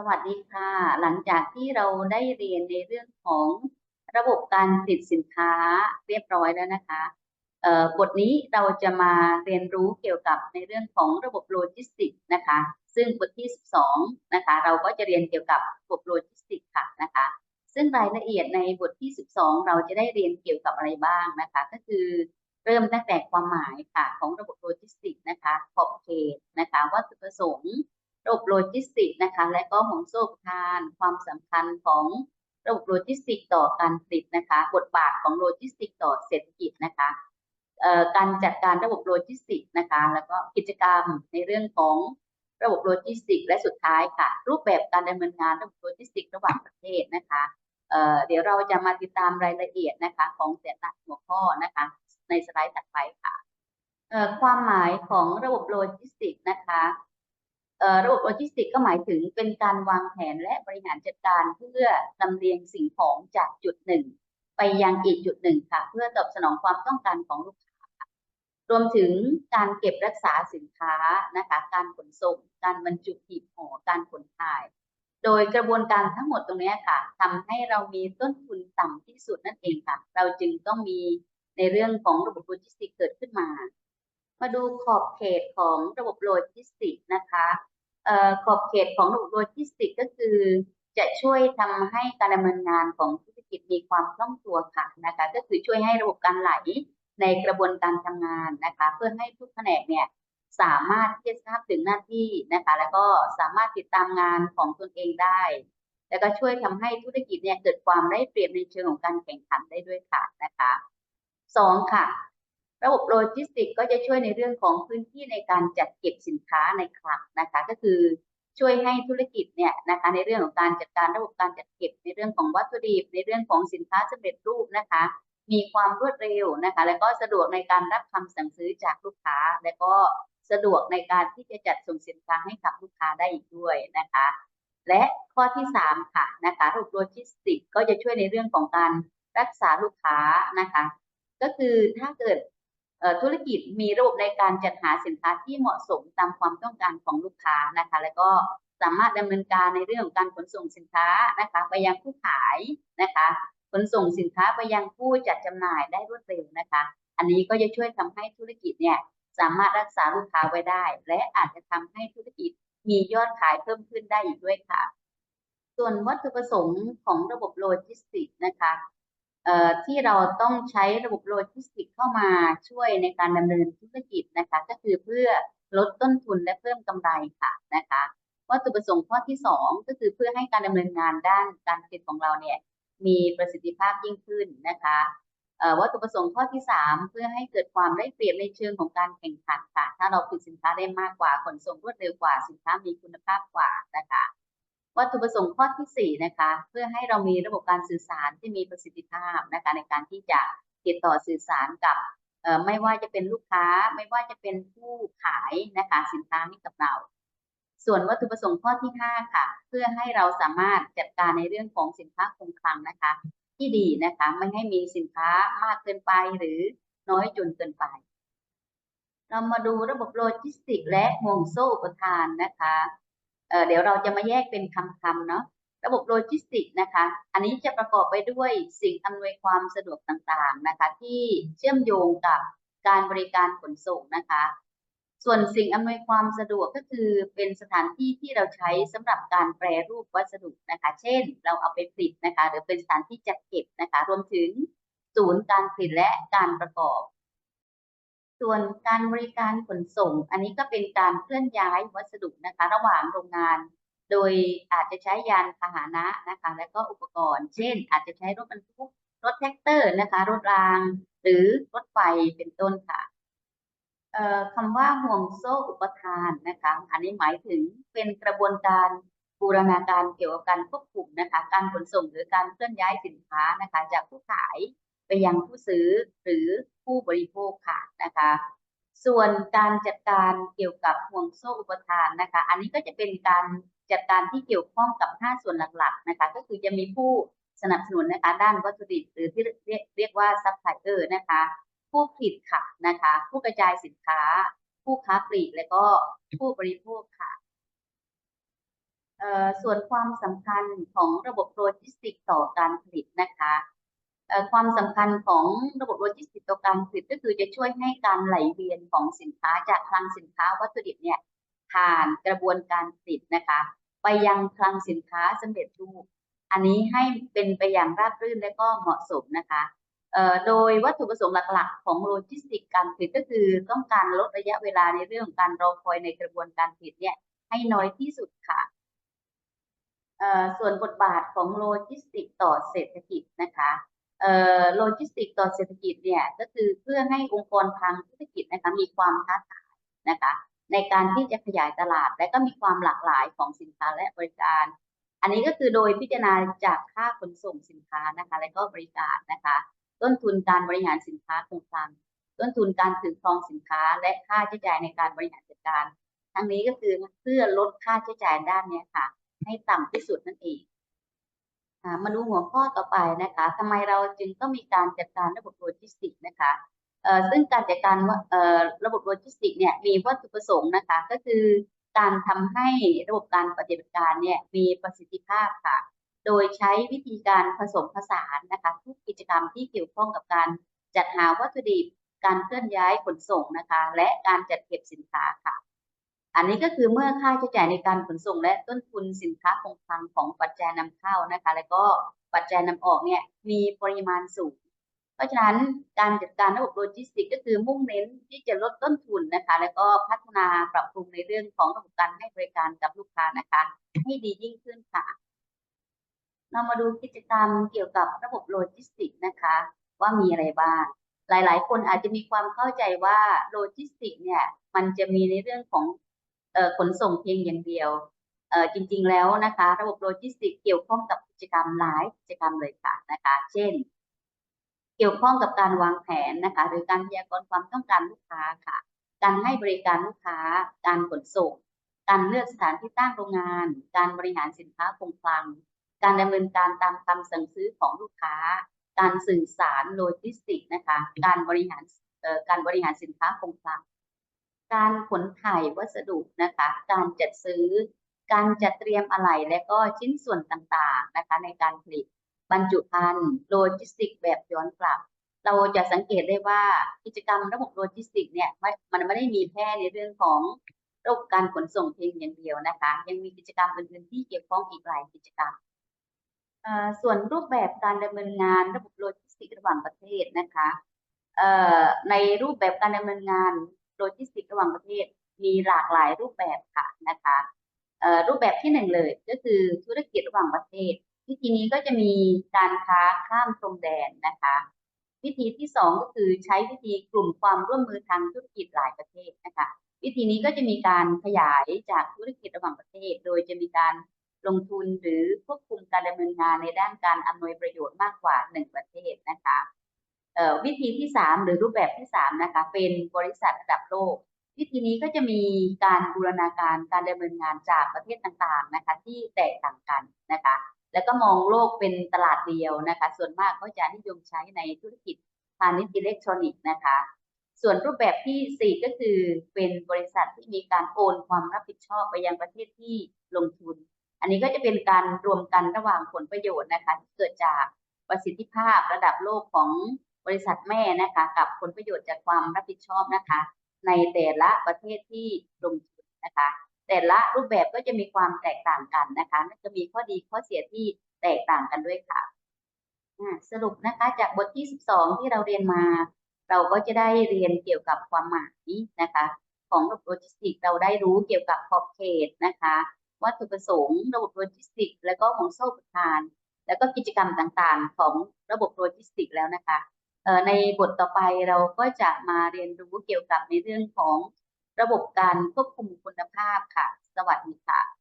สวัสดีค่ะ หลังจากที่เราได้เรียนในเรื่องของระบบการผลิตสินค้าเรียบร้อยแล้วนะคะบทนี้เราจะมาเรียนรู้เกี่ยวกับในเรื่องของระบบโลจิสติกส์นะคะ ซึ่งบทที่ 12 นะคะ เราก็จะเรียนเกี่ยวกับระบบโลจิสติกส์ค่ะนะคะ ซึ่งรายละเอียดในบทที่ 12 เราจะได้เรียนเกี่ยวกับอะไรบ้างนะคะ ก็คือเริ่มตั้งแต่ความหมายค่ะของระบบโลจิสติกส์นะคะขอบเขตนะคะวัตถุประสงค์ ระบบโลจิสติกส์นะคะ และก็ห่วงโซ่ทานความสำคัญของระบบโลจิสติกส์ต่อการผลิตนะคะ บทบาทของโลจิสติกส์ต่อเศรษฐกิจนะคะการจัดการระบบโลจิสติกส์นะคะ แล้วก็กิจกรรมในเรื่องของระบบโลจิสติกส์และสุดท้ายค่ะ รูปแบบการดำเนินงานระบบโลจิสติกส์ระหว่างประเทศนะคะเเดี๋ยวเราจะมาติดตามรายละเอียดนะคะ ของแต่ละหัวข้อนะคะ ในสไลด์ถัดไปค่ะความหมายของระบบโลจิสติกส์นะคะ ระบบโลจิสติกส์ก็หมายถึงเป็นการวางแผนและบริหารจัดการเพื่อลำเลียงสิ่งของจากจุดหนึ่ง ไปยังอีกจุดหนึ่งค่ะ เพื่อตอบสนองความต้องการของลูกค้ารวมถึงการเก็บรักษาสินค้านะคะ การขนส่ง การบรรจุหีบห่อการขนถ่าย โดยกระบวนการทั้งหมดตรงนี้ค่ะทำให้เรามีต้นทุนต่ำที่สุดนั่นเองค่ะ เราจึงต้องมีในเรื่องของระบบโลจิสติกส์เกิดขึ้นมา มาดูขอบเขตของระบบโลจิสติกส์นะคะเอ่อขอบเขตของระบบโลจิสติกส์ก็คือจะช่วยทำให้การดำเนินงานของธุรกิจมีความคล่องตัวค่ะนะคะ ก็คือช่วยให้ระบบการไหลในกระบวนการทำงานนะคะ เพื่อให้ทุกแผนกเนี่ยสามารถที่จะทราบถึงหน้าที่นะคะ แล้วก็สามารถติดตามงานของตนเองได้ แล้วก็ช่วยทำให้ธุรกิจเนี่ยเกิดความได้เปรียบในเชิงของการแข่งขันได้ด้วยค่ะนะคะสองค่ะ ระบบโลจิสติกส์ก็จะช่วยในเรื่องของพื้นที่ในการจัดเก็บสินค้าในคลังนะคะก็คือช่วยให้ธุรกิจเนี่ยนะคะในเรื่องของการจัดการระบบการจัดเก็บในเรื่องของวัตถุดิบในเรื่องของสินค้าสำเร็จรูปนะคะ มีความรวดเร็วนะคะ แล้วก็สะดวกในการรับคำสั่งซื้อจากลูกค้า และก็สะดวกในการที่จะจัดส่งสินค้าให้กับลูกค้าได้อีกด้วยนะคะ และข้อที่สามค่ะนะคะระบบโลจิสติกส์ก็จะช่วยในเรื่องของการรักษาลูกค้านะคะ ก็คือถ้าเกิด ธุรกิจมีระบบในการจัดหาสินค้าที่เหมาะสมตามความต้องการของลูกค้านะคะ แล้วก็สามารถดำเนินการในเรื่องของการขนส่งสินค้านะคะไปยังผู้ขายนะคะขนส่งสินค้าไปยังผู้จัดจำหน่ายได้รวดเร็วนะคะ อันนี้ก็จะช่วยทำให้ธุรกิจเนี่ยสามารถรักษาลูกค้าไว้ได้ และอาจจะทำให้ธุรกิจมียอดขายเพิ่มขึ้นได้อีกด้วยค่ะ ส่วนวัตถุประสงค์ของระบบโลจิสติกส์นะคะ ที่เราต้องใช้ระบบโลจิสติกเข้ามาช่วยในการดำเนินธุรกิจนะคะ ก็คือเพื่อลดต้นทุนและเพิ่มกำไรค่ะนะคะวัตถุประสงค์ข้อที่สองก็คือเพื่อให้การดำเนินงานด้านการผลิตของเราเนี่ยมีประสิทธิภาพยิ่งขึ้นนะคะวัตถุประสงค์ข้อที่สามเพื่อให้เกิดความได้เปรียบในเชิงของการแข่งขันค่ะ ถ้าเราผลิตสินค้าได้มากกว่าขนส่งรวดเร็วกว่าสินค้ามีคุณภาพกว่านะคะ วัตถุประสงค์ข้อที่ 4 นะคะ เพื่อให้เรามีระบบการสื่อสารที่มีประสิทธิภาพนะคะในการที่จะติดต่อสื่อสารกับไม่ว่าจะเป็นลูกค้าไม่ว่าจะเป็นผู้ขายนะคะสินค้าให้กับเรา ส่วนวัตถุประสงค์ข้อที่ 5 ค่ะ เพื่อให้เราสามารถจัดการในเรื่องของสินค้าคงคลังนะคะ ที่ดีนะคะไม่ให้มีสินค้ามากเกินไปหรือน้อยจนเกินไป เรามาดูระบบโลจิสติกส์และห่วงโซ่อุปทานนะคะ เเดี๋ยวเราจะมาแยกเป็นคำๆเนาะระบบโลจิสติกส์นะคะ อันนี้จะประกอบไปด้วยสิ่งอำนวยความสะดวกต่างๆนะคะ ที่เชื่อมโยงกับการบริการขนส่งนะคะ ส่วนสิ่งอำนวยความสะดวกก็คือเป็นสถานที่ที่เราใช้สำหรับการแปรรูปวัสดุนะคะ เช่น เราเอาไปผลิตนะคะ หรือเป็นสถานที่จัดเก็บนะคะ รวมถึงศูนย์การผลิตและการประกอบ ส่วนการบริการขนส่ง อันนี้ก็เป็นการเคลื่อนย้ายวัสดุนะคะ ระหว่างโรงงาน โดยอาจจะใช้ยานพาหนะนะคะ และก็อุปกรณ์ เช่น อาจจะใช้รถบรรทุกรถแท็กเตอร์นะคะ รถราง หรือรถไฟเป็นต้นค่ะคำว่าห่วงโซ่อุปทานนะคะ อันนี้หมายถึงเป็นกระบวนการบูรณาการเกี่ยวกับการควบคุมนะคะ การขนส่งหรือการเคลื่อนย้ายสินค้านะคะ จากผู้ขาย ไปยังผู้ซื้อหรือผู้บริโภคค่ะนะคะ ส่วนการจัดการเกี่ยวกับห่วงโซ่อุปทานนะคะ อันนี้ก็จะเป็นการจัดการที่เกี่ยวข้องกับ 5 ส่วนหลักๆนะคะ ก็คือจะมีผู้สนับสนุนนะคะด้านวัตถุดิบหรือที่เรียกเรียกว่าซัพพลายเออร์นะคะ ผู้ผลิตค่ะนะคะ ผู้กระจายสินค้า ผู้ค้าปลีกและก็ผู้บริโภคค่ะเอ่อส่วนความสำคัญของระบบโลจิสติกส์ต่อการผลิตนะคะ ความสำคัญของระบบโลจิสติกส์ต่อการผลิตก็คือจะช่วยให้การไหลเวียนของสินค้าจากคลังสินค้าวัตถุดิบเนี่ยผ่านกระบวนการผลิตนะคะ ไปยังคลังสินค้าสำเร็จรูป อันนี้ให้เป็นไปอย่างราบรื่นและก็เหมาะสมนะคะโดยวัตถุประสงค์หลักๆ ของโลจิสติกส์การผลิตก็คือต้องการลดระยะเวลาในเรื่องของการรอคอยในกระบวนการผลิตเนี่ยให้น้อยที่สุดค่ะส่วนบทบาทของโลจิสติกส์ต่อเศรษฐกิจนะคะ โลจิสติกส์ต่อเศรษฐกิจเนี่ยก็คือเพื่อให้องค์กรทางธุรกิจนะคะมีความท้าทายนะคะในการที่จะขยายตลาด และก็มีความหลากหลายของสินค้าและบริการ อันนี้ก็คือโดยพิจารณาจากค่าขนส่งสินค้านะคะและก็บริการนะคะ ต้นทุนการบริหารสินค้าคงคลังต้นทุนการถือครองสินค้า และค่าใช้จ่ายในการบริหารจัดการ ทั้งนี้ก็คือเพื่อลดค่าใช้จ่ายด้านนี้ค่ะ ให้ต่ำที่สุดนั่นเอง มาดูหัวข้อต่อไปนะคะทำไมเราจึงต้องมีการจัดการระบบโลจิสติกส์นะคะเอ่อซึ่งการจัดการว่าเอ่อระบบโลจิสติกส์เนี่ยมีวัตถุประสงค์นะคะก็คือการทำให้ระบบการปฏิบัติการเนี่ยมีประสิทธิภาพค่ะ โดยใช้วิธีการผสมผสานนะคะทุกกิจกรรมที่เกี่ยวข้องกับการจัดหาวัตถุดิบ การเคลื่อนย้ายขนส่งนะคะ และการจัดเก็บสินค้าค่ะ อันนี้ก็คือเมื่อค่าใช้จ่ายในการขนส่งและต้นทุนสินค้าคงคลังของปัจจัยนำเข้านะคะ แล้วก็ปัจจัยนำออกเนี่ยมีปริมาณสูง เพราะฉะนั้นการจัดการระบบโลจิสติกส์ก็คือมุ่งเน้นที่จะลดต้นทุนนะคะ แล้วก็พัฒนาปรับปรุงในเรื่องของระบบการให้บริการกับลูกค้านะคะให้ดียิ่งขึ้นค่ะ เรามาดูกิจกรรมเกี่ยวกับระบบโลจิสติกส์นะคะ ว่ามีอะไรบ้างหลาย ๆ คนอาจจะมีความเข้าใจว่าโลจิสติกส์เนี่ยมันจะมีในเรื่องของ ขนส่งเพียงอย่างเดียวจริงๆแล้วนะคะ ระบบโลจิสติกส์เกี่ยวข้องกับกิจกรรมหลายกิจกรรมเลยค่ะนะคะ เช่น เกี่ยวข้องกับการวางแผนนะคะ หรือการพยากรณ์ความต้องการลูกค้าค่ะ การให้บริการลูกค้า การขนส่ง การเลือกสถานที่ตั้งโรงงาน การบริหารสินค้าคงคลัง การดำเนินการตามคำสั่งซื้อของลูกค้า การสื่อสารโลจิสติกส์นะคะ การบริหารการบริหารสินค้าคงคลัง การขนถ่ายวัสดุนะคะ การจัดซื้อ การจัดเตรียมอะไหล่และก็ชิ้นส่วนต่างๆนะคะ ในการผลิตบรรจุภัณฑ์โลจิสติกแบบย้อนกลับ เราจะสังเกตได้ว่ากิจกรรมระบบโลจิสติกเนี่ยไม่มันไม่ได้มีแค่ในเรื่องของระบบการขนส่งเพียงอย่างเดียวนะคะ ยังมีกิจกรรมอื่นๆที่เกี่ยวข้องอีกหลายกิจกรรมส่วนรูปแบบการดำเนินงานระบบโลจิสติกระหว่างประเทศนะคะในรูปแบบการดำเนินงาน โลจิสติกระหว่างประเทศมีหลากหลายรูปแบบค่ะนะคะรูปแบบที่หนึ่งเลยก็คือธุรกิจระหว่างประเทศ วิธีนี้ก็จะมีการค้าข้ามพรมแดนนะคะ วิธีที่สองก็คือใช้วิธีกลุ่มความร่วมมือทางธุรกิจหลายประเทศนะคะ วิธีนี้ก็จะมีการขยายจากธุรกิจระหว่างประเทศ โดยจะมีการลงทุนหรือควบคุมการดำเนินงานในด้านการอำนวยประโยชน์มากกว่าหนึ่งประเทศนะคะ วิธีที่สามหรือรูปแบบที่สามนะคะ เป็นบริษัทระดับโลก วิธีนี้ก็จะมีการบูรณาการการดำเนินงานจากประเทศต่างๆนะคะ ที่แตกต่างกันนะคะ แล้วก็มองโลกเป็นตลาดเดียวนะคะ ส่วนมากก็จะนิยมใช้ในธุรกิจพาณิชย์อิเล็กทรอนิกส์นะคะ ส่วนรูปแบบที่สี่ก็คือเป็นบริษัทที่มีการโอนความรับผิดชอบไปยังประเทศที่ลงทุน อันนี้ก็จะเป็นการรวมกันระหว่างผลประโยชน์นะคะที่เกิดจากประสิทธิภาพระดับโลกของ บริษัทแม่นะคะกับผลประโยชน์จากความรับผิดชอบนะคะ ในแต่ละประเทศที่ลงทุนนะคะ แต่ละรูปแบบก็จะมีความแตกต่างกันนะคะและจะมีข้อดีข้อเสียที่แตกต่างกันด้วยค่ะสรุปนะคะจากบทที่ 12 ที่เราเรียนมา เราก็จะได้เรียนเกี่ยวกับความหมายนะคะ ของระบบโลจิสติกส์เราได้รู้เกี่ยวกับขอบเขตนะคะวัตถุประสงค์ระบบโลจิสติกส์แล้วก็ของโซ่ประทาน แล้วก็กิจกรรมต่างๆ ของระบบโลจิสติกส์แล้วนะคะ ในบทต่อไปเราก็จะมาเรียนรู้เกี่ยวกับในเรื่องของระบบการควบคุมคุณภาพค่ะ สวัสดีค่ะ